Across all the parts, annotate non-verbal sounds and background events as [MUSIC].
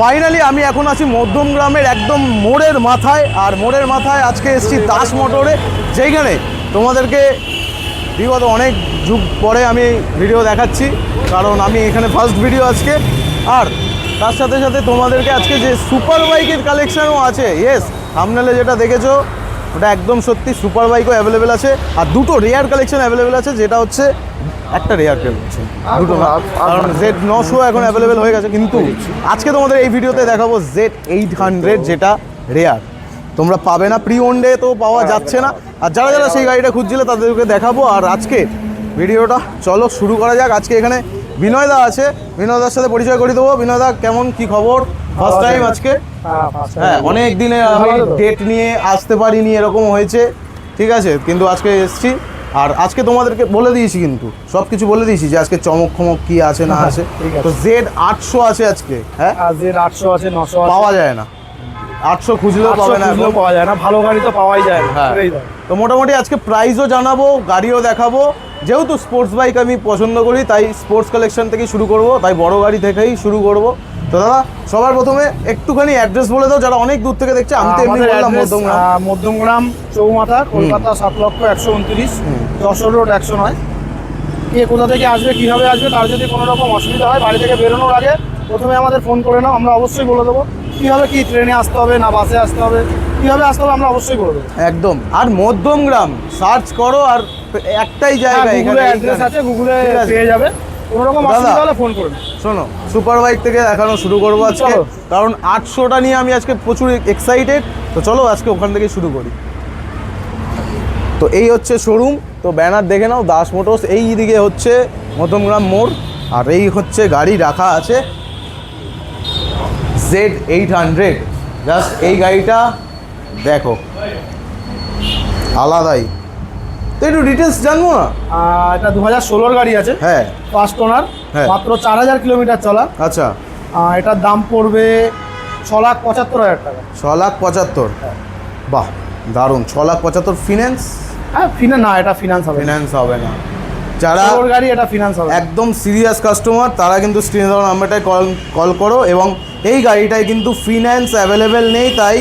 Finally আমি এখন আছি মধ্যম গ্রামের একদম মোড়ের মাথায়, আর মোড়ের মাথায় আজকে এসেছি দাস মোটরে। যেইখানে তোমাদেরকে বিগত অনেক যুগ পরে আমি ভিডিও দেখাচ্ছি, কারণ আমি এখানে ফার্স্ট ভিডিও আজকে। আর তার সাথে সাথে তোমাদেরকে আজকে যে সুপার বাইকের কালেকশনও আছে ইয়েস সামনেলে যেটা দেখেছ ওটা একদম সত্যি সুপার বাইকও অ্যাভেলেবেল আছে। আর দুটো রেয়ার কালেকশন অ্যাভেলেবেল আছে যেটা হচ্ছে একটা রেয়ার কালেকশন দুটো না কারণ জেড নশো এখন অ্যাভেলেবেল হয়ে গেছে কিন্তু আজকে তোমাদের এই ভিডিওতে দেখাবো জেড এইট হান্ড্রেড যেটা রেয়ার তোমরা পাবে না প্রি ওয়ান ডে তো পাওয়া যাচ্ছে না। আর যারা যারা সেই গাড়িটা খুঁজছিলে তাদেরকে দেখাবো। আর আজকে ভিডিওটা চলো শুরু করা যাক। আজকে এখানে বিনয়দা আছে। বিনয়দার সাথে পরিচয় করে দেবো। বিনয়দা কেমন কি খবর? ফার্স্ট টাইম আজকে? হ্যাঁ অনেক দিনে আমি ডেট নিয়ে আসতে পারিনি এরকম হয়েছে। ঠিক আছে কিন্তু আজকে এসেছি। আর আজকে তোমাদেরকে বলে দিয়েছি কিন্তু সব কিছু বলে দিয়েছি যে আজকে চমক খমক কি আছে না আছে। তো জেড আটশো আছে আজকে হ্যাঁ? যে আটশো আছে নশো পাওয়া যায় না। আটশো খুঁজলেও 800 পাবে না পাওয়া যায় না ভালো গাড়ি তো পাওয়াই যায় না হ্যাঁ। তো মোটামুটি আজকে প্রাইসও জানাব গাড়িও দেখাবো। যেহেতু স্পোর্টস বাইক আমি পছন্দ করি তাই স্পোর্টস কালেকশন থেকেই শুরু করব তাই বড় গাড়ি থেকেই শুরু করব। তো দাদা সবার প্রথমে একটুখানি অ্যাড্রেস বলে দাও যারা অনেক দূর থেকে দেখছে আমি তো এমনি বললাম মধ্যমগ্রাম। মধ্যমগ্রাম চৌমাথা কলকাতা সাত লক্ষ একশো উনত্রিশ যশোর রোড একশো নয়। কে কোথা থেকে আসবে কীভাবে আসবে তার যদি কোনো রকম অসুবিধা হয় বাড়ি থেকে বেরোনোর আগে প্রথমে আমাদের ফোন করে নাও আমরা অবশ্যই বলে দেবো কীভাবে কি ট্রেনে আসতে হবে না বাসে আসতে হবে কীভাবে আসতে হবে আমরা অবশ্যই বলে দেবো। একদম। আর মধ্যমগ্রাম সার্চ করো আর একটাই জায়গা গুগলে এখানে অ্যাড্রেস আছে গুগলে পেয়ে যাবে। শোনো সুপার বাইক থেকে দেখানো শুরু করব আজকে কারণ আটশোটা নিয়ে আমি আজকে প্রচুর এক্সাইটেড তো চলো আজকে ওখান থেকে শুরু করি। তো এই হচ্ছে শোরুম তো ব্যানার দেখে নাও দাস মোটরস এই দিকে হচ্ছে মধ্যমগ্রাম মোড় আর এই হচ্ছে গাড়ি রাখা আছে জেড এইট হান্ড্রেড জাস্ট এই গাড়িটা দেখো। আলাদাই। তো একটু ডিটেলস জানব না? এটা দু হাজার ষোলোর গাড়ি আছে। হ্যাঁ। ফার্স্ট ওনার হ্যাঁ। মাত্র চার হাজার কিলোমিটার চলা। আচ্ছা। এটার দাম পড়বে ছ লাখ পঁচাত্তর হাজার টাকা। ছ লাখ পঁচাত্তর। বাহ দারুণ। ছ লাখ পঁচাত্তর ফিনান্স হ্যাঁ ফিনা না এটা ফিনান্স হবে। ফিনান্স হবে না। যারা গাড়ি এটা ফিনান্স হবে। একদম সিরিয়াস কাস্টমার তারা কিন্তু স্ক্রিনে দেওয়া নাম্বারটায় কল কল করো এবং এই গাড়িটায় কিন্তু ফিনান্স অ্যাভেলেবেল নেই তাই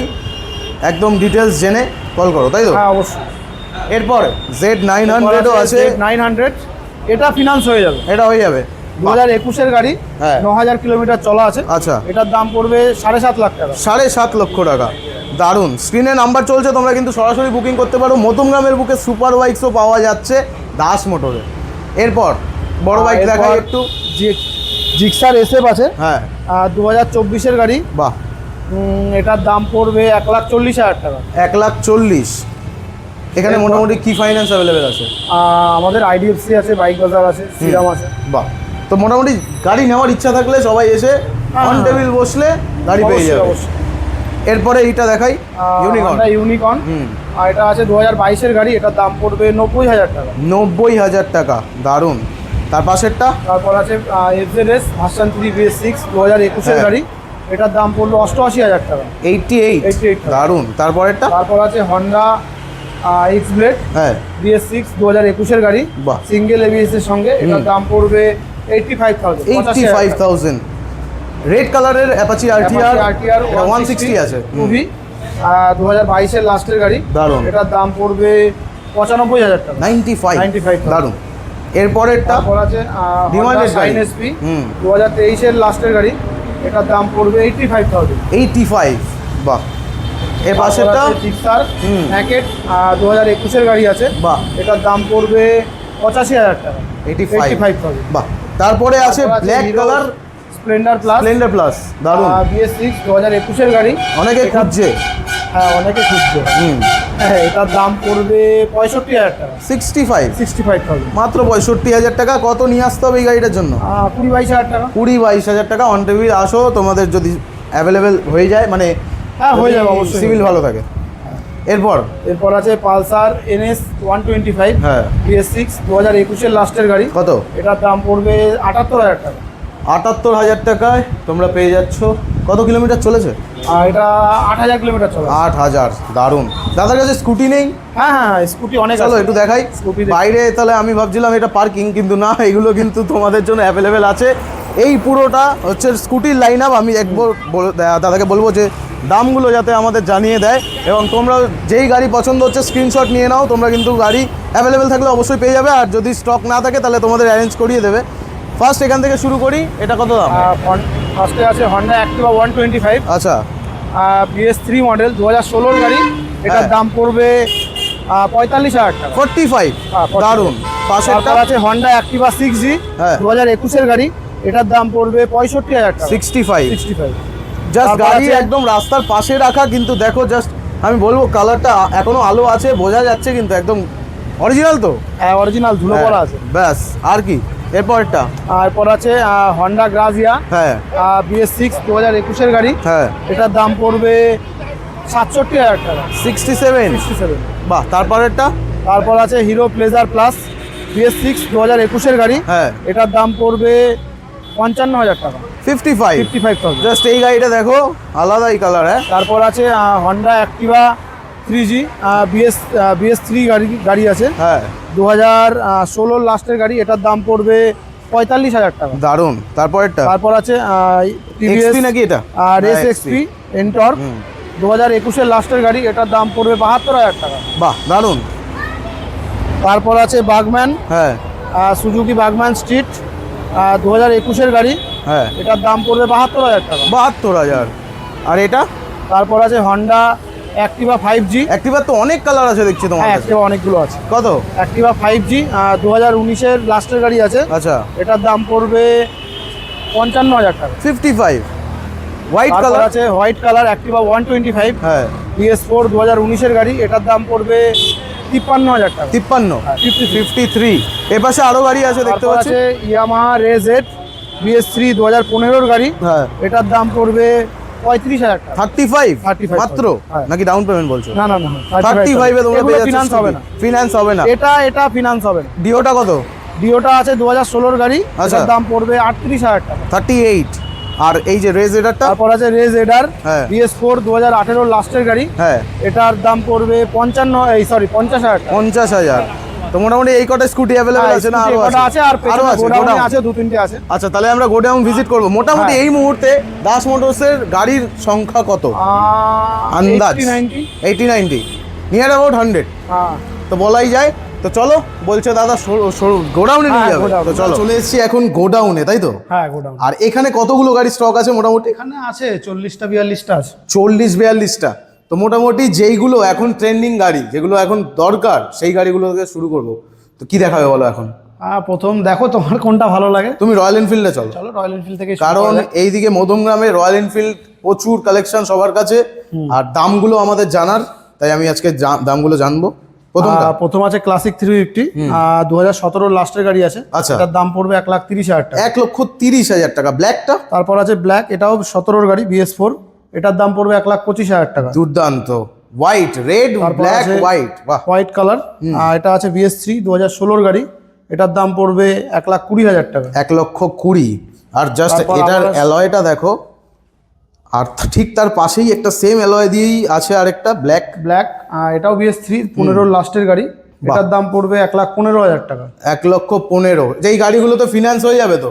একদম ডিটেলস জেনে কল করো তাই তো? হ্যাঁ অবশ্যই। এরপর জেড নাইন হান্ড্রেডও আছে। নাইন হান্ড্রেড এটা ফিনান্স হয়ে যাবে। এটা হয়ে যাবে। দু হাজার একুশের গাড়ি হ্যাঁ। ন হাজার কিলোমিটার চলা আছে। আচ্ছা। এটার দাম পড়বে সাড়ে সাত লাখ টাকা। সাড়ে সাত লক্ষ টাকা। দারুণ। স্ক্রিনে নাম্বার চলছে তোমরা কিন্তু সরাসরি বুকিং করতে পারো। মধ্যমগ্রামের বুকে সুপার বাইকসও পাওয়া যাচ্ছে দাস মোটরে। এরপর বড় বাইক দেখাই একটু। জিক্সার এসএফ আছে। হ্যাঁ। দু হাজার চব্বিশের গাড়ি। বাহ। এটার দাম পড়বে এক লাখ চল্লিশ হাজার টাকা। এক লাখ চল্লিশ। এখানে মোটামুটি কি ফাইন্যান্স অ্যাভেলেবেল আছে? আমাদের আইডিএফসি আছে বাইক বাজার আছে শ্রীরাম আছে। বাহ। তো মোটামুটি গাড়ি নেওয়ার ইচ্ছা থাকলে সবাই এসে হ্যাঁ, অন হ্যাঁ। টেবিল বসলে গাড়ি পেয়ে যাবে। এরপরে এইটা দেখাই ইউনিকর্ন এটা ইউনিকর্ন আর এটা আছে দু হাজার বাইশের গাড়ি এটার দাম পড়বে নব্বই হাজার টাকা। নব্বই হাজার টাকা দারুণ। তার পাশেরটা? তারপর আছে FZS version three BS six দু হাজার একুশের হ্যাঁ। গাড়ি। এটার দাম পড়ল অষ্টআশি হাজার টাকা। এইটটি এইট 88 দারুণ। তারপরেরটা? তারপর আছে হন্ডা এক্স ব্লেড হ্যাঁ। বিএস সিক্স দু হাজার একুশের গাড়ি। সিঙ্গেল এবিএস এর সঙ্গে। এটার দাম পড়বে eighty five thousand eighty five thousand red কালারের অ্যাপাচি আরটিআর ওয়ান সিক্সটি আছে। টুভি দু হাজার বাইশের লাস্টের গাড়ি। দারুণ। এটার দাম পড়বে পঁচানব্বই হাজার টাকা। নাইনটি ফাইভ 95,000 দারুণ। এরপরেরটা আছে Demanded গাড়ি। এসপি দু হাজার তেইশের লাস্টের গাড়ি। এটার দাম পড়বে eighty five thousand eighty five বাহ। এর পাশেরটা? জিক্সার। প্যাকেট দু হাজার একুশের গাড়ি আছে। বাহ। এটার দাম পড়বে পঁচাশি হাজার টাকা। এইটি ফাইভ ফাইভ থাউজেন্ড বাহ। তারপরে আছে black colour Splendor plus Splendor plus দারুণ। বিএস সিক্স দু হাজার একুশের গাড়ি। অনেকে খুঁজছে। হ্যাঁ অনেকে খুঁজছে। হুম। হ্যাঁ এটার দাম পড়বে পঁয়ষট্টি হাজার টাকা। Sixty five sixty five thousand মাত্র পঁয়ষট্টি হাজার টাকা। কত নিয়ে আসতে হবে এই গাড়িটার জন্য? কুড়ি বাইশ হাজার টাকা। কুড়ি বাইশ হাজার টাকা। অন টেবিল আসো। তোমাদের যদি অ্যাভেলেবেল হয়ে যায় মানে হ্যাঁ হয়ে যাবে অবশ্যই। সিভিল ভালো থাকে। এরপর? এরপর আছে Pulsar NS one twenty five হ্যাঁ। বিএস সিক্স দু হাজার একুশের লাস্টের গাড়ি। কত? এটার দাম পড়বে আটাত্তর হাজার টাকা। আটাত্তর হাজার টাকায় তোমরা পেয়ে যাচ্ছ। কত কিলোমিটার চলেছে? আর এটা আট হাজার কিলোমিটার চলে। আট হাজার দারুণ। দাদার কাছে স্কুটি নেই? হ্যাঁ হ্যাঁ স্কুটি অনেক চলো একটু দেখাই। দেখ- বাইরে তাহলে আমি ভাবছিলাম এটা পার্কিং কিন্তু না এগুলো কিন্তু তোমাদের জন্য অ্যাভেলেবেল আছে। এই পুরোটা হচ্ছে স্কুটির লাইন আপ আমি একবার দাদাকে বলব যে দামগুলো যাতে আমাদের জানিয়ে দেয় এবং তোমরা যেই গাড়ি পছন্দ হচ্ছে স্ক্রিনশট নিয়ে নাও তোমরা কিন্তু গাড়ি অ্যাভেলেবেল থাকলে অবশ্যই পেয়ে যাবে আর যদি স্টক না থাকে তাহলে তোমাদের অ্যারেঞ্জ করিয়ে দেবে। ফার্স্ট এখান থেকে শুরু করি এটা কত দাম? ফার্স্টে আছে Honda Activa one twenty five আচ্ছা বিএস থ্রি মডেল দু হাজার ষোলোর গাড়ি। এটার হ্যাঁ। দাম পড়বে পঁয়তাল্লিশ হাজার টাকা। ফোরটি ফাইভ 45 দারুণ। পাশেরটা? আছে হন্ডা অ্যাক্টিভা সিক্স জি হ্যাঁ। দু হাজার একুশের গাড়ি। এটার দাম পড়বে পঁয়ষট্টি হাজার টাকা। Sixty five sixty five just গাড়ি একদম রাস্তার পাশে রাখা কিন্তু দেখো জাস্ট আমি বলব কালারটা এখনও আলো আছে বোঝা যাচ্ছে কিন্তু একদম অরিজিনাল তো। হ্যাঁ অরিজিনাল ধুলো পড়া আছে। ব্যাস আর কি? এরপরটা? তারপর আছে হন্ডা গ্রাজিয়া হ্যাঁ। বিএস সিক্স দু হাজার একুশের গাড়ি। হ্যাঁ। এটার দাম পড়বে সাতষট্টি হাজার টাকা। সিক্সটি সেভেন সিক্সটি সেভেন বাহ তারপরেরটা? তারপর আছে Hero Pleasure plus BS six দু হাজার একুশের গাড়ি। হ্যাঁ। এটার দাম পড়বে পঞ্চান্ন হাজার টাকা। Fifty five fifty five thousand just এই গাড়িটা দেখো আলাদাই কালার হ্যাঁ? তারপর আছে Honda Activa three G BS BS three গাড়ি গাড়ি আছে। হ্যাঁ। দু হাজার ষোলোর লাস্টের গাড়ি এটার দাম পড়বে পঁয়তাল্লিশ হাজার টাকা। দারুণ। তারপরেরটা? তারপর আছে টিভিএস নাকি এটা? আর এস এক্সপি এন্টর দু হাজার একুশের লাস্টের গাড়ি এটার দাম পড়বে বাহাত্তর হাজার টাকা। বাহ দারুণ। তারপর আছে বাগম্যান হ্যাঁ। সুজুকি বাগম্যান স্ট্রিট দু হাজার একুশের গাড়ি। হ্যাঁ। এটার দাম পড়বে বাহাত্তর হাজার টাকা। বাহাত্তর হাজার। আর এটা? তারপর আছে হন্ডা অ্যাক্টিভা ফাইভ জি অ্যাক্টিভার তো অনেক কালার আছে দেখছি তোমার অ্যাক্টিভা অনেকগুলো আছে। কত? অ্যাক্টিভা ফাইভ জি দু হাজার উনিশের লাস্টের গাড়ি আছে। আচ্ছা। এটার দাম পড়বে পঞ্চান্ন হাজার টাকা। ফিফটি ফাইভ হোয়াইট কালার আছে white colour Activa one twenty five হ্যাঁ। বিএস ফোর দু হাজার উনিশের গাড়ি এটার দাম পড়বে তিপ্পান্ন হাজার টাকা। তিপ্পান্ন। ফিফটি ফিফটি থ্রি এ পাশে আরও গাড়ি আছে দেখতে পাচ্ছি। ইয়ামাহা রেজেড বিএস থ্রি দু হাজার পনেরোর গাড়ি হ্যাঁ। এটার দাম পড়বে পঁয়ত্রিশ হাজার টাকা। Thirty five? 35 মাত্র? হ্যাঁ। নাকি ডাউন পেমেন্ট বলছো? না না না থার্টি ফাইভে তোমরা ফিনান্স হবে না। ফিনান্স হবে না? এটা এটা ফিনান্স হবে না। ডিওটা কত? ডিওটা আছে দু হাজার ষোলোর গাড়ি আচ্ছা। এটার দাম পড়বে আটত্রিশ হাজার টাকা। Thirty eight. আর এই যে রেজ এডারটা তারপর আছে রেজ হ্যাঁ। বিএস ফোর দু হাজার আঠেরোর লাস্টের গাড়ি হ্যাঁ। এটার দাম পড়বে পঞ্চান্ন এই সরি পঞ্চাশ হাজার পঞ্চাশ হাজার। তো মোটামুটি এই কটা স্কুটি অ্যাভেলেবেল হ্যাঁ, আছে না? আরও আছে? আর আরও আছে গোডাউন। আছে দু তিনটে আছে। আচ্ছা তাহলে আমরা গোডাউন ভিজিট করব। মোটামুটি হ্যাঁ। এই মুহূর্তে দাস মোটরসের গাড়ির সংখ্যা কত? আন্দাজ। Ninety eighty ninety near about hundred হ্যাঁ। তো বলাই যায়। তো চলো বলছে দাদা গোডাউনে নিয়ে হ্যাঁ, যাবে। তো চলো। চলে এসেছি এখন গোডাউনে তাই তো? হ্যাঁ গোডাউন। আর এখানে কতগুলো গাড়ি স্টক আছে মোটামুটি? এখানে আছে চল্লিশটা বিয়াল্লিশটা আছে। চল্লিশ বিয়াল্লিশটা। তো মোটামুটি যেইগুলো এখন ট্রেন্ডিং গাড়ি যেগুলো এখন দরকার সেই গাড়িগুলো থেকে শুরু করব। তো কি দেখাবে বলো এখন? প্রথম দেখো তোমার কোনটা ভালো লাগে। তুমি রয়্যাল এনফিল্ডে চলো। চলো রয়্যাল এনফিল্ড থেকে কারণ। এইদিকে মধ্যমগ্রামে রয়্যাল এনফিল্ড প্রচুর কালেকশন সবার কাছে। আর দামগুলো আমাদের জানার তাই আমি আজকে দামগুলো জানব। প্রথম আছে ক্লাসিক থ্রি ফিফটি দু হাজার সতেরোর লাস্টের গাড়ি আছে। আচ্ছা। এটার দাম পড়বে এক লাখ তিরিশ হাজার টাকা। এক লক্ষ তিরিশ হাজার টাকা। ব্ল্যাকটা তারপর আছে ব্ল্যাক এটাও সতেরোর গাড়ি বিএস ফোর এটার দাম পড়বে এক লাখ পঁচিশ হাজার টাকা। দুর্দান্ত। White red black white white colour আর এটা আছে বিএস থ্রি দু হাজার ষোলোর গাড়ি। এটার দাম পড়বে এক লাখ কুড়ি হাজার টাকা। এক লক্ষ কুড়ি। আর জাস্ট এটার অ্যালয়টা দেখো। আর ঠিক তার পাশেই একটা সেম অ্যালয় দিয়েই আছে আরেকটা ব্ল্যাক ব্ল্যাক এটাও বিএস থ্রি পনেরোর লাস্টের গাড়ি। এটার দাম পড়বে এক লাখ পনেরো হাজার টাকা। এক লক্ষ পনেরো। যেই গাড়িগুলো তো ফিনান্স হয়ে যাবে তো।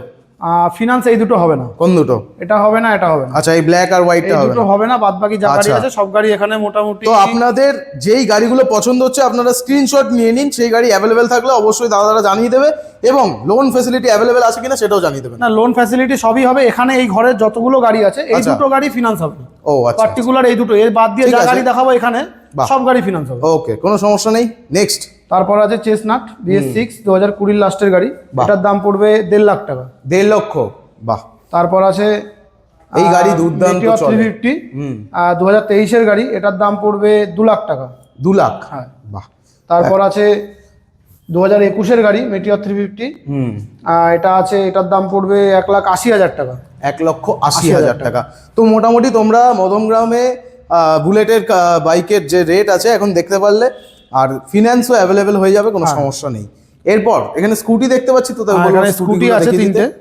ফিনান্স এই দুটো হবে না। কোন দুটো? এটা হবে না এটা হবে না। আচ্ছা এই ব্ল্যাক আর হোয়াইটটা হবে দুটো। হবে না বাদ বাকি যা গাড়ি আচ্ছা। আছে সব গাড়ি এখানে মোটামুটি তো আপনাদের যেই গাড়িগুলো পছন্দ হচ্ছে আপনারা স্ক্রিনশট নিয়ে নিন সেই গাড়ি অ্যাভেলেবেল থাকলে অবশ্যই দাদারা জানিয়ে দেবে এবং লোন ফেসিলিটি অ্যাভেলেবেল আছে কিনা সেটাও জানিয়ে দেবেন না লোন ফ্যাসিলিটি সবই হবে এখানে এই ঘরের যতগুলো গাড়ি আছে এই আচ্ছা। দুটো গাড়ি ফিনান্স হবে। ও আচ্ছা পার্টিকুলার এই দুটো এর বাদ দিয়ে যা গাড়ি দেখাবো এখানে। সব গাড়ি ফিনান্স হবে। ওকে কোনো সমস্যা নেই। নেক্সট তারপর আছে চেসনাট বিএস সিক্স দু হাজার কুড়ির লাস্টের গাড়ি। এটার দাম পড়বে দেড় লাখ টাকা। দেড় লক্ষ বাহ। তারপর আছে এই গাড়ি দুর্দান্ত থ্রি ফিফটি হুম। দু হাজার তেইশের গাড়ি এটার দাম পড়বে দু লাখ টাকা। দু লাখ হ্যাঁ। বাহ। তারপর আছে দু হাজার একুশের গাড়ি মেটিওর থ্রি ফিফটি এটা আছে এটার দাম পড়বে এক লাখ আশি হাজার টাকা। এক লক্ষ আশি হাজার টাকা। তো মোটামুটি তোমরা মদমগ্রামে বুলেটের বাইকের যে রেট আছে এখন দেখতে পারলে আর ফিনান্সও অ্যাভেলেবেল হয়ে যাবে কোনো সমস্যা নেই। এরপর এখানে স্কুটি দেখতে পাচ্ছি তো বলব এখানে স্কুটি আছে তিনটে।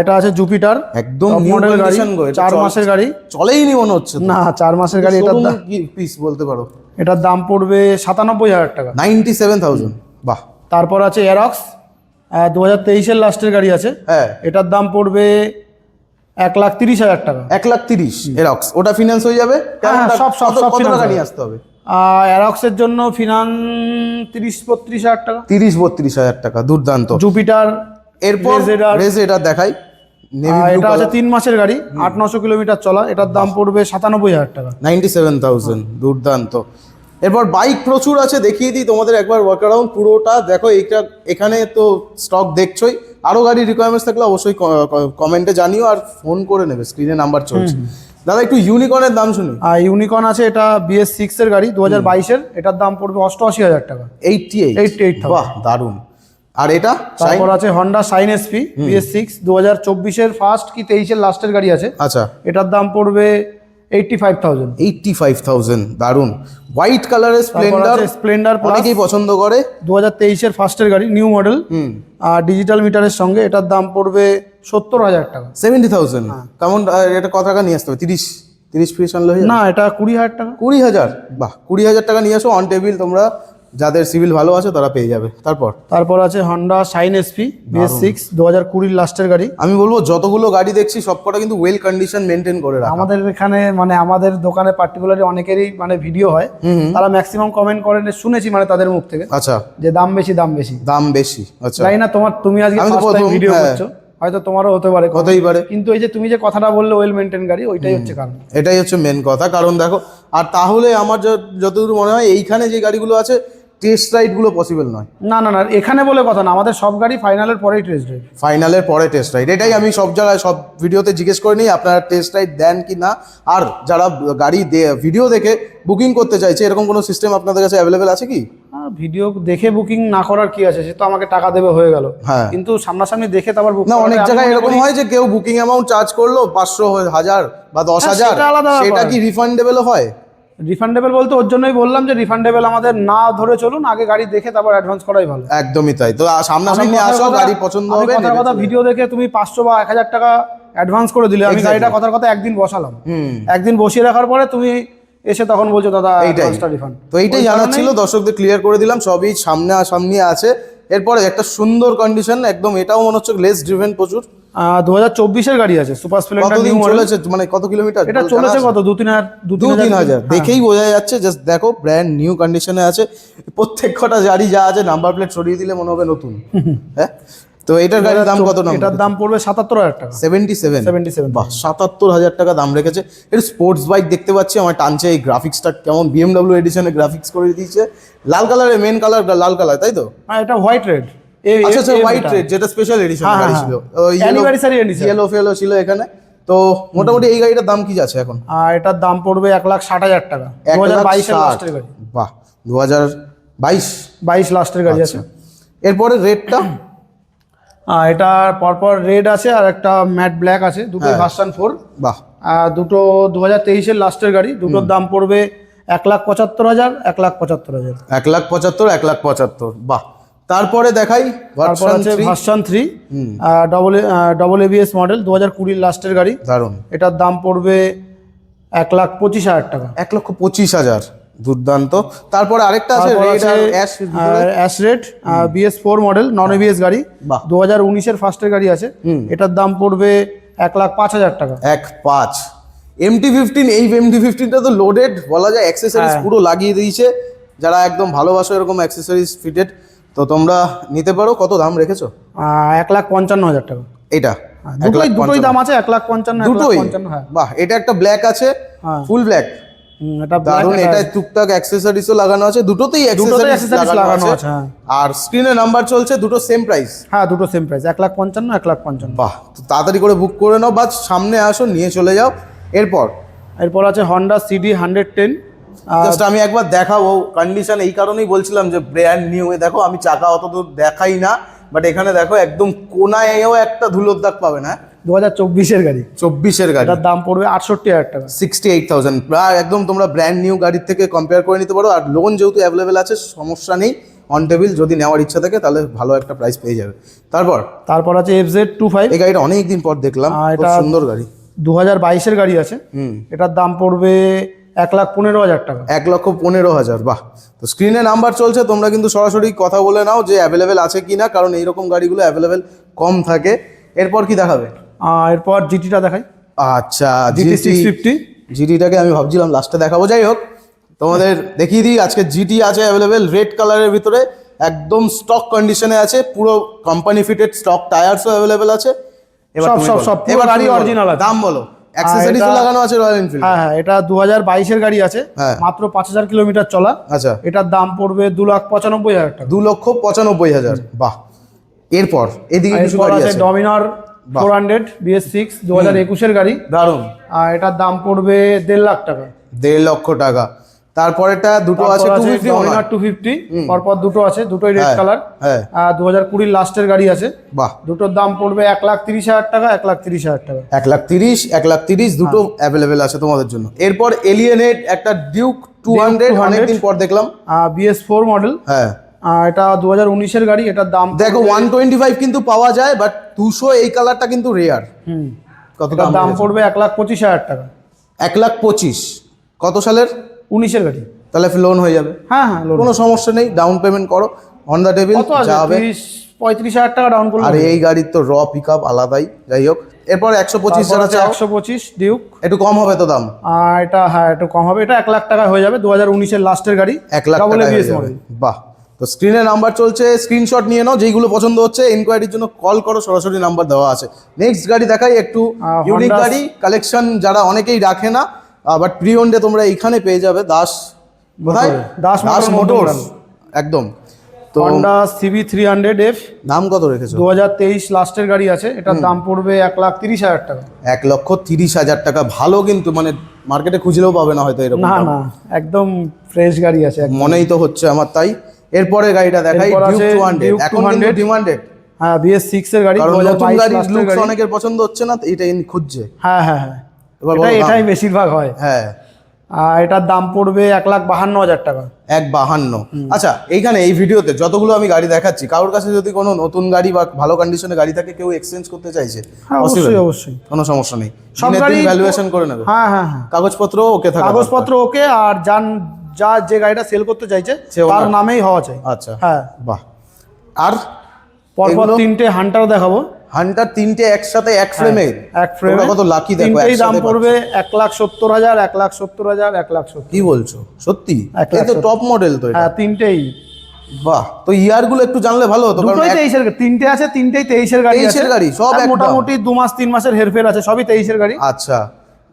এটা আছে জুপিটার একদম model গাড়ি, এটা চার মাসের গাড়ি। চলেই নি মনে হচ্ছে না চার মাসের গাড়ি দাম পিস বলতে পারো? এটার দাম পড়বে সাতানব্বই হাজার টাকা। নাইনটি সেভেন থাউজেন্ড বাহ। তারপর আছে এরক্স দু হাজার তেইশের লাস্টের গাড়ি আছে। হ্যাঁ। এটার দাম পড়বে এক লাখ তিরিশ হাজার টাকা। এক লাখ তিরিশ এরক্স ওটা ফিনান্স হয়ে যাবে? হ্যাঁ, সব- সব- সব টাকা নিয়ে আসতে হবে? অ্যারক্সের জন্য ফিনান্স তিরিশ বত্রিশ হাজার টাকা। তিরিশ বত্রিশ হাজার টাকা দুর্দান্ত। জুপিটার এরপর এটা দেখাই। এটা আছে তিন মাসের গাড়ি আট নশো কিলোমিটার চলা এটার দাম পড়বে সাতানব্বই হাজার টাকা। নাইনটি সেভেন থাউজেন্ড দুর্দান্ত। এরপর বাইক প্রচুর আছে দেখিয়ে দিই তোমাদের একবার ওয়ার্ক অ্যারাউন্ড পুরোটা। দেখো এইটা এখানে তো স্টক দেখছোই। আরও গাড়ির রিকোয়ারমেন্টস থাকলে অবশ্যই কমেন্টে জানিও আর ফোন করে নেবে স্ক্রিনে নাম্বার চলছে। দাদা একটু ইউনিকর্নের দাম শুনি। আর ইউনিকর্ন আছে এটা বিএস সিক্স এর গাড়ি দু হাজার বাইশের। এটার দাম পড়বে অষ্টআশি হাজার টাকা। এইটটি এইট এইট বাহ দারুণ। আর এটা? তারপর আছে Honda Shine SP BS six দু হাজার চব্বিশের ফার্স্ট কি তেইশের লাস্টের গাড়ি আছে? আচ্ছা। এটার দাম পড়বে eighty five thousand eighty five thousand দারুণ হোয়াইট কালারের স্প্লেন্ডার স্প্লেন্ডার অনেকেই পছন্দ করে। দু হাজার তেইশের ফার্স্টের গাড়ি নিউ মডেল আর ডিজিটাল মিটারের সঙ্গে এটার দাম পড়বে সত্তর হাজার টাকা। সেভেন্টি থাউজেন্ড কেমন এটা কত টাকা নিয়ে আসতে হবে? তিরিশ তিরিশ পিস আনলে না এটা কুড়ি হাজার টাকা। কুড়ি হাজার। বাহ কুড়ি হাজার টাকা নিয়ে আসো অন টেবিল তোমরা যাদের সিভিল ভালো আছে তারা পেয়ে যাবে। তারপর? তারপর আছে Honda Shine SP BS six দু হাজার কুড়ির লাস্টের গাড়ি। আমি বলব যতগুলো গাড়ি দেখছি সবকটা কিন্তু ওয়েল কন্ডিশন মেনটেন করে রাখা। আমাদের এখানে মানে আমাদের দোকানে পার্টিকুলারলি অনেকেরই মানে ভিডিও হয়। তারা ম্যাক্সিমাম কমেন্ট করেন শুনেছি মানে তাদের মুখ থেকে। আচ্ছা। যে দাম বেশি দাম বেশি। দাম বেশি আচ্ছা। তাই না তোমার তুমি আজকে ভিডিও হ্যাঁ। করছ। হয়তো তোমারও হতে পারে। হতেই পারে। কিন্তু এই যে তুমি যে কথাটা বললে ওয়েল মেনটেন গাড়ি ওইটাই হচ্ছে কারণ। এটাই হচ্ছে মেন কথা। কারণ দেখো আর তাহলে আমার যতদূর মনে হয় এইখানে যে গাড়িগুলো আছে টেস্ট রাইডগুলো পসিবল নয়। না না না এখানে বলে কথা না আমাদের সব গাড়ি ফাইনালের পরেই টেস্ট ড্রাইভ ফাইনালের পরে টেস্ট রাইড এটাই আমি সব জায়গায় সব ভিডিওতে জিজ্ঞেস করে নিই আপনারা টেস্ট রাইড দেন কি না? আর যারা গাড়ি ভিডিও দেখে বুকিং করতে চাইছে এরকম কোনো সিস্টেম আপনাদের কাছে অ্যাভেলেবেল আছে কি? ভিডিও দেখে বুকিং না করার কি আছে? সে তো আমাকে টাকা দেবে হয়ে গেল। হ্যাঁ। কিন্তু সামনাসামনি দেখে তো আবার বুক না অনেক জায়গায় এরকম হয় যে কেউ বুকিং অ্যামাউন্ট চার্জ করল পাঁচশো হাজার বা দশ হ্যাঁ, হাজার সেটা। কি রিফান্ডেবলও হয়? রিফান্ডেবল বলতে ওর জন্যই বললাম যে রিফান্ডেবল আমাদের না ধরে চলুন আগে গাড়ি দেখে তারপর অ্যাডভান্স করাই ভালো। একদমই তাই। তো সামনাসামনি আসো গাড়ি পছন্দ হবে কথার কথা ভিডিও দেখে তুমি পাঁচশো বা এক হাজার টাকা অ্যাডভান্স করে দিলে আমি গাড়িটা কথার কথা একদিন বসালাম। হুম। একদিন বসিয়ে রাখার পরে তুমি এসে তখন বলছো দাদা এইটাই। রিফান্ড তো এইটাই জানার ছিল দর্শকদের ক্লিয়ার করে দিলাম সবই সামনে সামনে আছে। এরপরে একটা সুন্দর কন্ডিশন একদম এটাও মনে হচ্ছে লেস ড্রিভেন প্রচুর। দু হাজার চব্বিশের গাড়ি আছে সুপার স্প্লেন্ডার নিউ মডেল। চলেছে? মানে কত কিলোমিটার? এটা চলেছে কত? দু তিন হাজার দু তিন হাজার। হ্যাঁ। দেখেই বোঝা যাচ্ছে জাস্ট দেখো ব্র্যান্ড নিউ কন্ডিশনে আছে। প্রত্যেক কটা গাড়ি যা আছে নাম্বার প্লেট সরিয়ে দিলে মনে হবে নতুন। হ্যাঁ? তো এটার গাড়ির দাম কত নাম এটার দাম পড়বে সাতাত্তর হাজার টাকা। সেভেন্টি সেভেন সেভেন্টি সেভেন বাহ সাতাত্তর হাজার টাকা দাম রেখেছে। এর স্পোর্টস বাইক দেখতে পাচ্ছি আমার টানছে এই গ্রাফিক্সটা কেমন। বিএমডব্লিউ এডিশনে গ্রাফিক্স করে দিয়েছে। লাল কালারের মেন কালার লাল কালার তাই তো? হ্যাঁ এটা হোয়াইট রেড আচ্ছা আচ্ছা হোয়াইট রেড যেটা স্পেশাল এডিশন হ্যাঁ, গাড়ি হ্যাঁ, ছিল। Anniversary edition। ইয়েলো ফেলো ছিল এখানে। তো মোটামুটি এই গাড়িটার দাম কি যাচ্ছে এখন? আর এটার দাম পড়বে এক লাখ ষাট হাজার টাকা। এক দু হাজার লাখ বাইশের লাস্টের গাড়ি। বাহ দু হাজার বাইশ? বাইশ লাস্টের গাড়ি আছে। এরপরে রেটটা আর এটা পরপর রেড আছে আর একটা ম্যাট ব্ল্যাক আছে। হ্যাঁ। ভার্সন ফোর বাহ। আর দুটো দু হাজার তেইশের লাস্টের গাড়ি। দুটোর দাম পড়বে এক লাখ পঁচাত্তর হাজার এক লাখ পঁচাত্তর হাজার। এক লাখ পঁচাত্তর এক লাখ পঁচাত্তর। বাহ। তারপরে দেখাই তারপর ভার্সন আছে three version three double double ABS model দু হাজার কুড়ির লাস্টের গাড়ি। দারুণ। এটার দাম পড়বে এক লাখ পঁচিশ হাজার টাকা। এক লক্ষ পঁচিশ হাজার দুর্দান্ত। তারপরে আরেকটা আছে ash red BS four model non ABS গাড়ি। দু হাজার উনিশের ফার্স্টের গাড়ি আছে। এটার দাম পড়বে এক লাখ পাঁচ হাজার টাকা। এক পাঁচ। এমটি ফিফটিন এই এমটি ফিফটিনটা তো লোডেড বলা যায় অ্যাক্সেসরিজ। পুরো লাগিয়ে দিয়েছে। যারা একদম ভালোবাসো এরকম অ্যাক্সেসরিজ ফিটেড তো তোমরা নিতে পারো কত দাম রেখেছো? এক লাখ পঞ্চান্ন হাজার টাকা। এটা হ্যাঁ, দুটোই দুটোই দাম আছে এক লাখ পঞ্চান্ন দুটোই? হ্যাঁ। বাহ এটা একটা ব্ল্যাক আছে। ফুল ব্ল্যাক দারুণ এটা টুকটাক অ্যাক্সেসরিজও লাগানো আছে দুটোতেই অ্যাক্সেসরিজ লাগানো আছে। হ্যাঁ। আর স্ক্রিনে নাম্বার চলছে দুটো সেম প্রাইস হ্যাঁ দুটো সেম প্রাইস এক লাখ পঞ্চান্ন এক লাখ পঞ্চান্ন। বাহ তাড়াতাড়ি করে বুক করে নাও বা সামনে আসো নিয়ে চলে যাও। এরপর? এরপর আছে Honda CD hundred ten just আমি একবার দেখাবো। কন্ডিশন এই কারণেই বলছিলাম যে ব্র্যান্ড নিউ দেখো আমি চাকা অত দূর দেখাই না বাট এখানে দেখো একদম কোনায়ও একটা ধুলোর দাগ পাবে না। দু হাজার চব্বিশের গাড়ি। চব্বিশের গাড়ি। এটার দাম পড়বে আটষট্টি হাজার টাকা। সিক্সটি এইট থাউজেন্ড প্রায় একদম তোমরা ব্র্যান্ড নিউ গাড়ির থেকে কম্পেয়ার করে নিতে পারো। আর লোন যেহেতু অ্যাভেলেবেল আছে সমস্যা নেই। অন টেবিল যদি নেওয়ার ইচ্ছা থাকে তাহলে ভালো একটা প্রাইস পেয়ে যাবে। তারপর? তারপর আছে এফ জেড টু ফাইভ এই গাড়িটা অনেক দিন পর দেখলাম। এটা- সুন্দর গাড়ি। দু হাজার বাইশের গাড়ি আছে। হুম। এটার দাম পড়বে এক লাখ পনেরো হাজার টাকা। এক লক্ষ পনেরো হাজার বাহ। তো স্ক্রিনে নাম্বার চলছে তোমরা কিন্তু সরাসরি কথা বলে নাও যে অ্যাভেলেবেল আছে কি না কারণ এইরকম গাড়িগুলো অ্যাভেলেবেল কম থাকে। এরপর কি দেখাবে? এরপর জিটিটা দেখাই। আচ্ছা জিটি সিক্স ফিফটি জিটিটাকে আমি ভাবছিলাম লাস্টে দেখাবো। যাই হোক তোমাদের দেখিয়ে দিই আজকে জিটি আছে অ্যাভেলেবেল রেড কালারের ভিতরে একদম স্টক কন্ডিশনে আছে পুরো কোম্পানি ফিটেড স্টক টায়ার্সও অ্যাভেলেবেল আছে। এবার সব, সব। সব, এবার আছে। দাম বলো। অ্যাক্সেসরিজও এটা- লাগানো আছে রয়্যাল এনফিল্ড হ্যাঁ হ্যাঁ এটা দু হাজার বাইশের গাড়ি আছে। হ্যাঁ। মাত্র পাঁচ হাজার কিলোমিটার চলা। আচ্ছা। এটার দাম পড়বে দু লাখ পঁচানব্বই হাজার টাকা। দু লক্ষ পঁচানব্বই হাজার। বাহ। এরপর এদিকে কিছু গাড়ি আছে ডমিনার বাহ। ফোর হান্ড্রেড বিএস সিক্স দু হাজার একুশের গাড়ি। দারুণ। আর এটার দাম পড়বে দেড় লাখ টাকা। দেড় লক্ষ টাকা। তারপরেটা দুটো আছে two fifty Dominar two fifty পরপর দুটো আছে দুটোই রেড হ্যাঁ, কালার হ্যাঁ। দু হাজার কুড়ির লাস্টের গাড়ি আছে। বাহ। দুটোর দাম পড়বে এক লাখ তিরিশ হাজার টাকা এক লাখ তিরিশ হাজার টাকা। এক লাখ তিরিশ এক লাখ তিরিশ দুটো অ্যাভেলেবেল আছে তোমাদের জন্য। এরপর এলিয়েনেট একটা ডিউক টু হান্ড্রেড 200 অনেকদিন পর দেখলাম। বিএস ফোর মডেল হ্যাঁ। এটা দু হাজার উনিশের গাড়ি এটার দাম দেখো ওয়ান টোয়েন্টি ফাইভ কিন্তু পাওয়া যায় বাট দুশো এই কালারটা কিন্তু রেয়ার হুম। কত দাম দাম পড়বে এক লাখ পঁচিশ হাজার টাকা। এক লাখ পঁচিশ। কত সালের? উনিশের গাড়ি। তাহলে লোন হয়ে যাবে। হ্যাঁ হ্যাঁ। কোনো সমস্যা নেই ডাউন পেমেন্ট করো। অন দ্য টেবিল কত আছে? যা হবে। তিরিশ পঁয়ত্রিশ হাজার টাকা ডাউন করলে আর এই গাড়ির তো র পিক আপ আলাদাই। যাই হোক এরপর একশো পঁচিশ যারা চাও একশো পঁচিশ ডিউক একটু কম হবে তো দাম। আর এটা হ্যাঁ একটু কম হবে। এটা এক লাখ টাকা হয়ে যাবে দু হাজার উনিশের লাস্টের গাড়ি। এক লাখ টাকা যাবে। বাহ। তো স্ক্রিনে নাম্বার চলছে স্ক্রিনশট নিয়ে নাও যেইগুলো পছন্দ হচ্ছে ইনকোয়ারির জন্য কল করো সরাসরি নাম্বার দেওয়া আছে। নেক্সট গাড়ি দেখাই একটু ইউনিক গাড়ি কালেকশন যারা অনেকেই রাখে না বাট প্রি ওন্ডে তোমরা এইখানে পেয়ে যাবে দাস কোথায়? Das Das motor motors. একদম। তো Honda CB three hundred F নাম কত রেখেছো? দু হাজার তেইশ লাস্টের গাড়ি আছে। এটার দাম পড়বে এক লাখ তিরিশ হাজার টাকা। এক লক্ষ তিরিশ হাজার টাকা। ভালো কিন্তু মানে মার্কেটে খুঁজলেও পাবে না হয়তো এরকম না না একদম ফ্রেশ গাড়ি আছে মনেই তো হচ্ছে আমার তাই এরপরে গাড়িটা দেখাই ডিউক টু হান্ড্রেড এখন কিন্তু ডিমান্ডেড হ্যাঁ বিএস সিক্স এর গাড়ি নতুন গাড়ি। অনেকের পছন্দ হচ্ছে না এটা খুঁজছে। হ্যাঁ হ্যাঁ হ্যাঁ। এটাই বেশিরভাগ হয়। হ্যাঁ। আর এটার দাম পড়বে এক লাখ বাহান্ন হাজার টাকা। এক বাহান্ন। আচ্ছা এইখানে এই ভিডিওতে যতগুলো আমি গাড়ি দেখাচ্ছি কারোর কাছে যদি কোনো নতুন গাড়ি বা ভালো কন্ডিশনে গাড়ি থাকে কেউ এক্সচেঞ্জ করতে চাইছে হ্যাঁ অবশ্যই অবশ্যই। কোনো সমস্যা নেই। সব গাড়ি ভ্যালুয়েশন করে নেবে। হ্যাঁ হ্যাঁ হ্যাঁ। কাগজপত্র ওকে থাকে কাগজপত্র ওকে আর যান যা যে গাড়িটা সেল করতে চাইছে সে তার নামেই হওয়া চাই। আচ্ছা। হ্যাঁ। বাহ। আর পরপর? তিনটে হান্টার দেখাবো। হান্টার তিনটে একসাথে এক ফ্রেমে এক ফ্রেমে কত লাকি দেখো তিনটেই দাম পড়বে এক লাখ সত্তর হাজার এক লাখ সত্তর হাজার এক লাখ সত্তর কি বলছো? সত্যি? এক তো টপ মডেল তো এটা। হ্যাঁ তিনটেই। বাহ তো ইয়ারগুলো একটু জানলে ভালো হতো দুটোই তেইশের। তিনটে আছে তিনটেই তেইশের গাড়ি আছে। 23 এর গাড়ি, সব মোটামুটি দু মাস তিন মাসের হেরফের আছে সবই তেইশের গাড়ি। আচ্ছা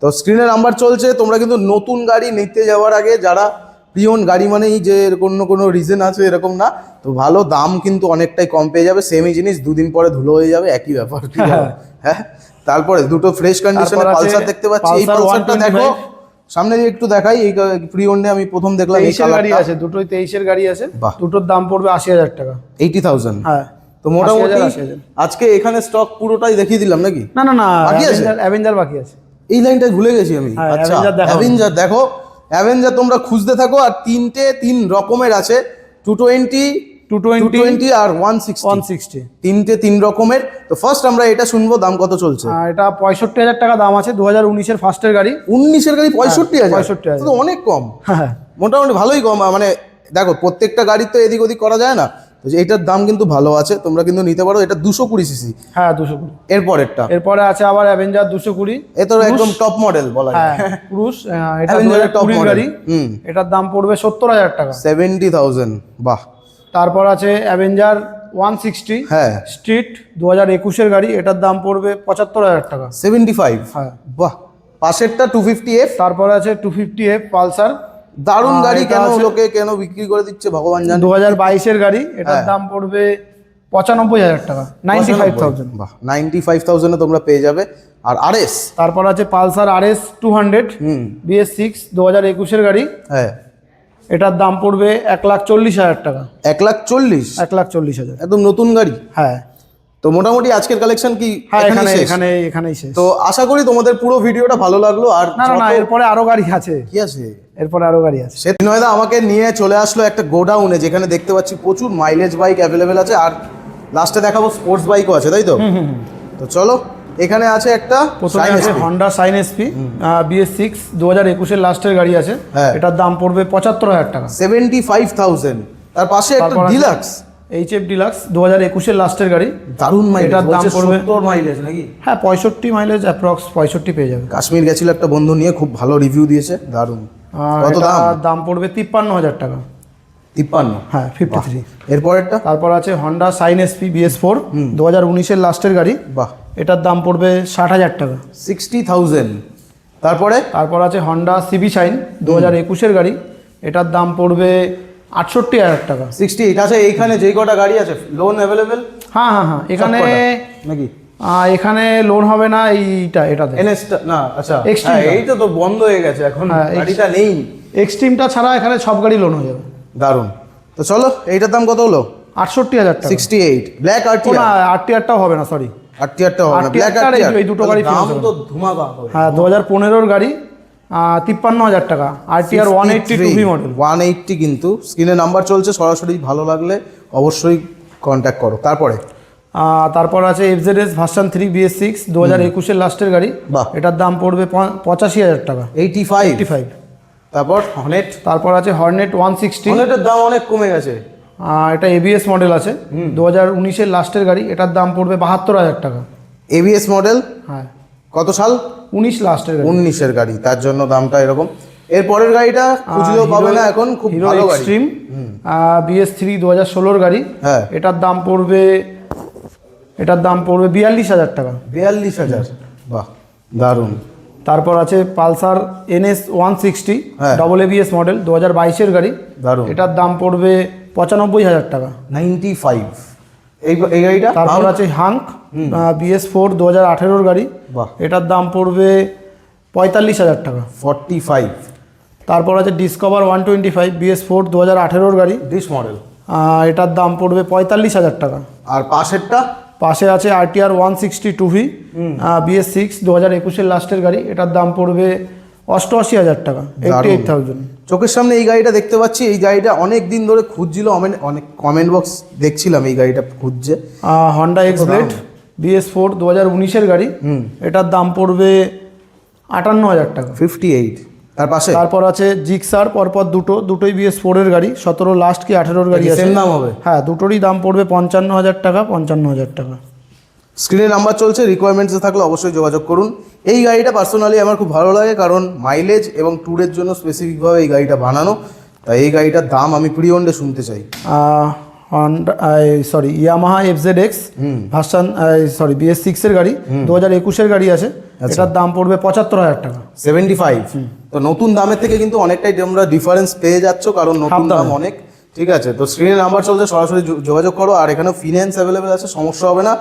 তো স্ক্রিনে নাম্বার চলছে তোমরা কিন্তু নতুন গাড়ি নিতে যাওয়ার আগে যারা প্রিয়ন গাড়ি মানেই যে এর কোনো কোনো রিজন আছে এরকম না। তো ভালো দাম কিন্তু অনেকটাই কম পেয়ে যাবে। সেমই জিনিস দুদিন পরে ধুলো হয়ে যাবে একই ব্যাপার। [LAUGHS] হ্যাঁ। তারপরে দুটো ফ্রেশ কন্ডিশনে পালসার দেখতে পাচ্ছি। এই পালসারটা দেখো। সামনে একটু দেখাই এই প্রিয়নে আমি প্রথম দেখলাম এই গাড়ি আছে দুটোই তেইশের গাড়ি আছে। দুটোর দাম পড়বে আশি হাজার টাকা। এইটি থাউজেন্ড হ্যাঁ। তো মোটামুটি 80,000, 80,000 আজকে এখানে স্টক পুরোটাই দেখিয়ে দিলাম নাকি? না না না বাকি আছে? অ্যাভেঞ্জার বাকি আছে। এই লাইনটা ভুলে গেছি আমি। হ্যাঁ, আচ্ছা। অ্যাভেঞ্জার দেখো। অ্যাভেঞ্জার তোমরা খুঁজতে থাকো আর তিনটে তিন রকমের আছে টু টোয়েন্টি টু টোয়েন্টি আর ওয়ান ওয়ান সিক্সটি তিনটে তিন রকমের। তো ফার্স্ট আমরা এটা শুনব দাম কত চলছে? এটা পঁয়ষট্টি হাজার টাকা দাম আছে দু হাজার উনিশের ফার্স্টের গাড়ি। উনিশের গাড়ি পঁয়ষট্টি হাজার? পঁয়ষট্টি হাজার। অনেক কম। হ্যাঁ। মোটামুটি ভালোই কম মানে দেখো প্রত্যেকটা গাড়ির তো এদিক ওদিক করা যায় না। তো এইটার দাম কিন্তু ভালো আছে তোমরা কিন্তু নিতে পারো এটা দুশো কুড়ি সিসি। হ্যাঁ দুশো কুড়ি। এরপরেরটা? এরপরে আছে আবার অ্যাভেঞ্জার দুশো কুড়ি। এ তো একদম টপ মডেল বলা যায়। হ্যাঁ পুরুষ আহ, এটা model। গাড়ি। হুম। এটার দাম পড়বে সত্তর হাজার টাকা। সেভেন্টি থাউজেন্ড বাহ। তারপর আছে অ্যাভেঞ্জার ওয়ান সিক্সটি হ্যাঁ। স্ট্রিট দু হাজার একুশের গাড়ি এটার দাম পড়বে পঁচাত্তর হাজার টাকা। সেভেন্টি ফাইভ হ্যাঁ। বাহ। পাশেরটা টু ফিফটি এফ তারপর আছে টু ফিফটি এফ পালসার। দারুণ গাড়ি কেন লোকে কেন বিক্রি করে দিচ্ছে ভগবান জানে। দু হাজার বাইশের গাড়ি এটার হ্যাঁ। দাম পড়বে পঁচানব্বই হাজার টাকা নাইনটি ফাইভ থাউজেন্ড বাহ নাইনটি ফাইভ থাউজেন্ডে তোমরা পেয়ে যাবে। আর আর এস তারপর আছে Pulsar R S two hundred হুম। বিএস সিক্স দু হাজার একুশের গাড়ি। হ্যাঁ। এটার দাম পড়বে এক লাখ চল্লিশ হাজার টাকা। এক লাখ চল্লিশ? এক লাখ চল্লিশ হাজার। একদম নতুন গাড়ি? হ্যাঁ। তো মোটামুটি আজকের কালেকশন কি হ্যাঁ এখানেই এখানে এখানে এখানেই শেষ। তো আশা করি তোমাদের পুরো ভিডিওটা ভালো লাগল আর না না এরপরে আরও গাড়ি আছে। কি আছে? এরপরে আরও গাড়ি আছে। সে নয়দা আমাকে নিয়ে চলে আসলো একটা গোডাউনে যেখানে দেখতে পাচ্ছি প্রচুর মাইলেজ বাইক অ্যাভেলেবেল আছে আর লাস্টে দেখাবো স্পোর্টস বাইকও আছে তাই তো? তো চলো এখানে আছে একটা প্রথমে Shine আছে Honda Shine SP BS six দু হাজার একুশের লাস্টের গাড়ি আছে। হ্যাঁ। এটার দাম পড়বে পঁচাত্তর হাজার টাকা। 75,000 তার পাশে একটা ডিলাক্স এইচ এফ ডিলাক্স দু হাজার একুশের লাস্টের গাড়ি। দারুণ মাইলেজ এটার দাম পড়বে- মাইলেজ নাকি? হ্যাঁ পঁয়ষট্টি মাইলেজ অ্যাপ্রক্স পঁয়ষট্টি পেয়ে যাবে। কাশ্মীর গেছিল একটা বন্ধু নিয়ে খুব ভালো রিভিউ দিয়েছে। দারুণ। কত দাম? দাম পড়বে তিপ্পান্ন হাজার টাকা। তিপ্পান্ন? হ্যাঁ ফিফটি থ্রি এরপরেরটা? তারপর আছে Honda Shine SP BS four দু হাজার উনিশের লাস্টের গাড়ি। বাহ। এটার দাম পড়বে ষাট হাজার টাকা। সিক্সটি থাউজেন্ড তারপরে? তারপর আছে হন্ডা সিবি শাইন দু হাজার একুশের গাড়ি। এটার দাম পড়বে আটষট্টি হাজার টাকা। সিক্সটি এইট আছে এইখানে যেই কটা গাড়ি আছে লোন অ্যাভেলেবেল হ্যাঁ হ্যাঁ হ্যাঁ এখানে নাকি? এখানে লোন হবে না এইটা এটাতে। এনএসটা না আচ্ছা। Extreme হ্যাঁ, এইটা তো বন্ধ হয়ে গেছে এখন হ্যাঁ, গাড়িটা নেই। এক্সট্রিমটা ছাড়া এখানে সব গাড়ি লোন হয়ে যাবে। দারুণ। তো চলো এইটার দাম কত হলো? আটষট্টি হাজার সিক্সটি এইট ব্ল্যাক ও আরটিআর না আরটিআরটাও হবে না সরি আরটিআরটা হবে না ব্ল্যাক আর এই- দুটো গাড়ি দাম তো ধুমাকা হ্যাঁ দু হাজার পনেরোর গাড়ি তিপ্পান্ন হাজার টাকা। RTR one eighty two V model one eighty কিন্তু। স্ক্রিনে নাম্বার চলছে সরাসরি ভালো লাগলে অবশ্যই কন্ট্যাক্ট করো। তারপরে? তারপর আছে FZ S version three BS six দু হাজার একুশের লাস্টের গাড়ি। এটার দাম পড়বে পঁচাশি হাজার টাকা। এইটি ফাইভ এইটি ফাইভ তারপর হর্নেট তারপর আছে হর্নেট ওয়ান সিক্সটি হনেটের দাম অনেক কমে গেছে। এটা এবিএস মডেল আছে। দু হাজার উনিশের লাস্টের গাড়ি। এটার দাম পড়বে বাহাত্তর হাজার টাকা। এবিএস মডেল হ্যাঁ। কত সাল? উনিশ লাস্টের উনিশের গাড়ি। তার জন্য দামটা এরকম। এর পরের গাড়িটা খুঁজলেও পাবে না এখন। খুব ভালো গাড়ি। বিএস থ্রি দু হাজার ষোলোর গাড়ি। হ্যাঁ। এটার দাম পড়বে এটার দাম পড়বে বিয়াল্লিশ হাজার টাকা। বিয়াল্লিশ হাজার? বাহ দারুণ। তারপর আছে Pulsar NS one sixty. Double ABS model দু হাজার বাইশের গাড়ি। দারুণ। এটার দাম পড়বে পঁচানব্বই হাজার টাকা। Ninety five. এই এই গাড়িটা? তারপর আছে হাঙ্ক বিএস ফোর দু হাজার আঠেরোর গাড়ি। বাহ। এটার দাম পড়বে পঁয়তাল্লিশ হাজার টাকা। Forty five. তারপর আছে Discover one twenty five BS four দু হাজার আঠেরোর গাড়ি। ডিস মডেল এটার দাম পড়বে পঁয়তাল্লিশ হাজার টাকা। আর পাশেরটা? পাশে আছে RTR one sixty two V BS six দু হাজার একুশের লাস্টের গাড়ি। এটার দাম পড়বে অষ্টআশি হাজার টাকা এইটটি এইট থাউজেন্ড চোখের সামনে এই গাড়িটা দেখতে পাচ্ছি। এই গাড়িটা অনেক দিন ধরে খুঁজছিল অনেক কমেন্ট বক্স দেখছিলাম এই গাড়িটা খুঁজছে। Honda X Blade BS four দু হাজার উনিশের গাড়ি। এটার দাম পড়বে আটান্ন হাজার টাকা। ফিফটি এইট তার পাশে? তারপর আছে জিক্সার পরপর দুটো দুটোই বিএস ফোরের গাড়ি সতেরো লাস্ট কি আঠেরোর গাড়ি আছে। দাম হবে? হ্যাঁ দুটোরই দাম পড়বে পঞ্চান্ন হাজার টাকা পঞ্চান্ন হাজার টাকা। স্ক্রিনে নাম্বার চলছে রিকোয়ারমেন্টসে থাকলে অবশ্যই যোগাযোগ করুন। এই গাড়িটা পার্সোনালি আমার খুব ভালো লাগে কারণ মাইলেজ এবং ট্যুরের জন্য স্পেসিফিকভাবে এই গাড়িটা বানানো। তাই এই গাড়িটার দাম আমি প্রিয়ন্ডে শুনতে চাই। Sorry Yamaha F Z X version sorry BS সিক্সের গাড়ি দু হাজার একুশের গাড়ি আছে। এটার দাম পড়বে পঁচাত্তর হাজার টাকা। সেভেন্টি ফাইভ তো নতুন দামের থেকে কিন্তু অনেকটাই তোমরা ডিফারেন্স পেয়ে যাচ্ছ কারণ নতুন দাম অনেক। ঠিক আছে তো স্ক্রিনে নাম্বার চলছে সরাসরি যোগাযোগ করো। আর এখানে ফিনান্স অ্যাভেলেবেল আছে সমস্যা হবে না।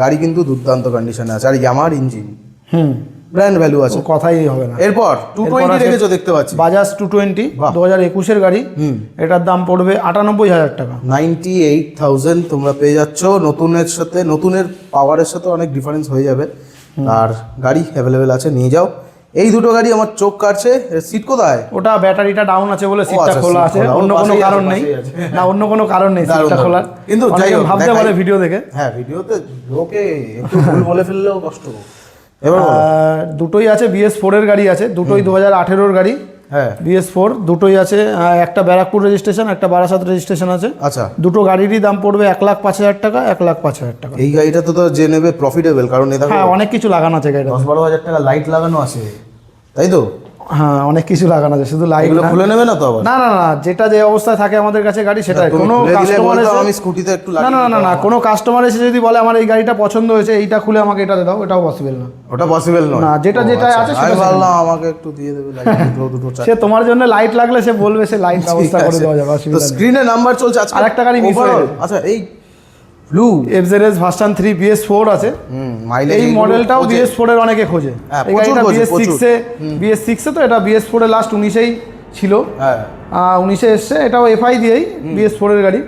গাড়ি কিন্তু দুর্দান্ত কন্ডিশনে আছে। আর ইয়ামার ইঞ্জিন হুম। ব্র্যান্ড ভ্যালু আছে। কথাই হবে না। এরপর টু টোয়েন্টি রেখেছো দেখতে পাচ্ছি। Bajaj two twenty. দু হাজার একুশের গাড়ি। হুম। এটার দাম পড়বে আটানব্বই হাজার টাকা। নাইনটি এইট থাউজেন্ড তোমরা পেয়ে যাচ্ছ। নতুনের সাথে নতুনের পাওয়ারের সাথে অনেক ডিফারেন্স হয়ে যাবে। আর গাড়ি অ্যাভেলেবেল আছে নিয়ে যাও। এই দুটো গাড়ি আমার চোখ কাটছে সিট কোথায়? ওটা ব্যাটারিটা ডাউন আছে বলে সিটটা আচ্ছা, খোলা আছে অন্য কোনো কারণ নেই। না অন্য কোনো কারণ নেই সিটটা খোলা। কিন্তু যাই হোক, ভাবতে পারে ভিডিও দেখে। হ্যাঁ ভিডিওতে লোকে একটু ভুল বলে ফেললেও কষ্ট। এবার দুটোই আছে বিএস ফোরের গাড়ি আছে দুটোই দু হাজার আঠেরোর গাড়ি। হ্যাঁ। বিএস ফোর দুটোই আছে একটা ব্যারাকপুর রেজিস্ট্রেশন একটা বারাসাত রেজিস্ট্রেশন আছে। আচ্ছা। দুটো গাড়িরই দাম পড়বে এক লাখ পাঁচ হাজার টাকা এক লাখ পাঁচ হাজার টাকা। এই গাড়িটা তো যে নেবে প্রফিটেবল কারণ এটা হ্যাঁ অনেক কিছু লাগানো আছে গাড়িটা দশ বারো হাজার টাকা লাইট লাগানো আছে। তাই তো? হ্যাঁ অনেক কিছু লাগানো আছে শুধু লাইট খুলে নেবে না তো আবার? না না না যেটা যে অবস্থায় থাকে আমাদের কাছে গাড়ি সেটাই। কোনো কাস্টমার এসে আমি স্কুটিতে একটু না না না না না কোনো কাস্টমার এসে যদি বলে আমার এই গাড়িটা পছন্দ হয়েছে এইটা খুলে আমাকে এটা দাও এটাও পসিবল না। ওটা পসিবল নয়। না, যেটা যেটা আচ্ছা। আছে সেটা ভাবলাম আমাকে একটু দিয়ে দেবে চারটে। সে তোমার জন্য লাইট লাগলে সে বলবে সে লাইট [LAUGHS] ব্যবস্থা করে দেওয়া যাবে তো স্ক্রিনে নাম্বার চলছে আজকে? আরেকটা গাড়ি miss হয়ে আচ্ছা এই blue FZS version three BS four আছে। হুম মাইলেজ এই মডেলটাও বিএস ফোর এর অনেকে খোঁজে। হ্যাঁ, প্রচুর গাড়িটা খোঁজে, বিএস প্রচুর। সিক্সে বিএস সিক্সে তো এটা বিএস ফোরের লাস্ট উনিশেই ছিল। হ্যাঁ। উনিশে এসছে এটাও এফআই দিয়েই বিএস ফোরের গাড়ি।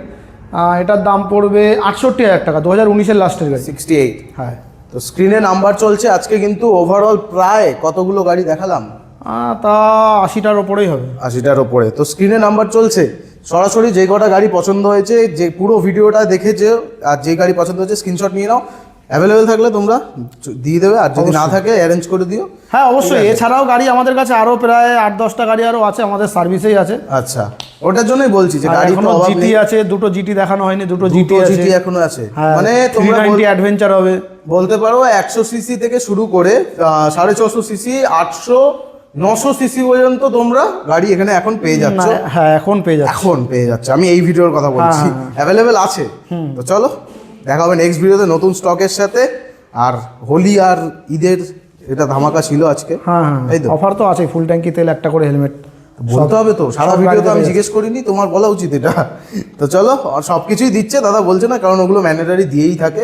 এটার দাম পড়বে আটষট্টি হাজার টাকা দু হাজার উনিশের লাস্টের গাড়ি। সিক্সটি এইট হ্যাঁ। তো স্ক্রিনে নাম্বার চলছে আজকে কিন্তু ওভারঅল প্রায় কতগুলো গাড়ি দেখালাম? তা আশিটার ওপরেই হবে। আশিটার ওপরে। তো স্ক্রিনে নাম্বার চলছে সরাসরি যে কটা গাড়ি পছন্দ হয়েছে যে পুরো ভিডিওটা দেখেছে আর যে গাড়ি পছন্দ হয়েছে স্ক্রিনশট নিয়ে নাও। অ্যাভেলেবেল থাকলে তোমরা দিয়ে দেবে আর যদি না থাকে অ্যারেঞ্জ করে দিও। হ্যাঁ অবশ্যই। এছাড়াও গাড়ি আমাদের কাছে আরও প্রায় আট দশটা গাড়ি আরও আছে আমাদের সার্ভিসেই আছে। আচ্ছা। ওটার জন্যই বলছি যে গাড়ি তো এখনও জিটি আছে দুটো জিটি দেখানো হয়নি দুটো জিটি জিটি এখনও আছে। হ্যাঁ মানে তোমরা অ্যাডভেঞ্চার হবে। বলতে পারো একশো সিসি থেকে শুরু করে সাড়ে ছশো সিসি আটশো নশো সিসি পর্যন্ত তোমরা গাড়ি এখানে এখন পেয়ে যাচ্ছ। হ্যাঁ এখন পেয়ে যাচ্ছে। এখন পেয়ে যাচ্ছে। আমি এই ভিডিওর কথা বলছি। হ্যাঁ, হ্যাঁ। অ্যাভেলেবেল আছে। তো চলো দেখা হবে নেক্সট ভিডিওতে নতুন স্টকের সাথে। আর হোলি আর ঈদের এটা ধামাকা ছিল আজকে হ্যাঁ হ্যাঁ এই তো? অফার তো আছে ফুল ট্যাঙ্কি তেল একটা করে হেলমেট বলতে হবে তো সারা ভিডিও তো আমি জিজ্ঞেস করিনি তোমার বলা উচিত এটা। তো চলো আর সব কিছুই দিচ্ছে দাদা বলছে না কারণ ওগুলো ম্যান্ডেটারি দিয়েই থাকে।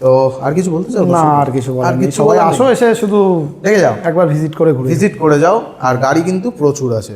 তো আর কিছু বলতে চাও না আর কিছু আর কিছু সবাই আসো এসে শুধু দেখে যাও। একবার ভিজিট করে ঘুরে ভিজিট করে যাও। আর গাড়ি কিন্তু প্রচুর আছে।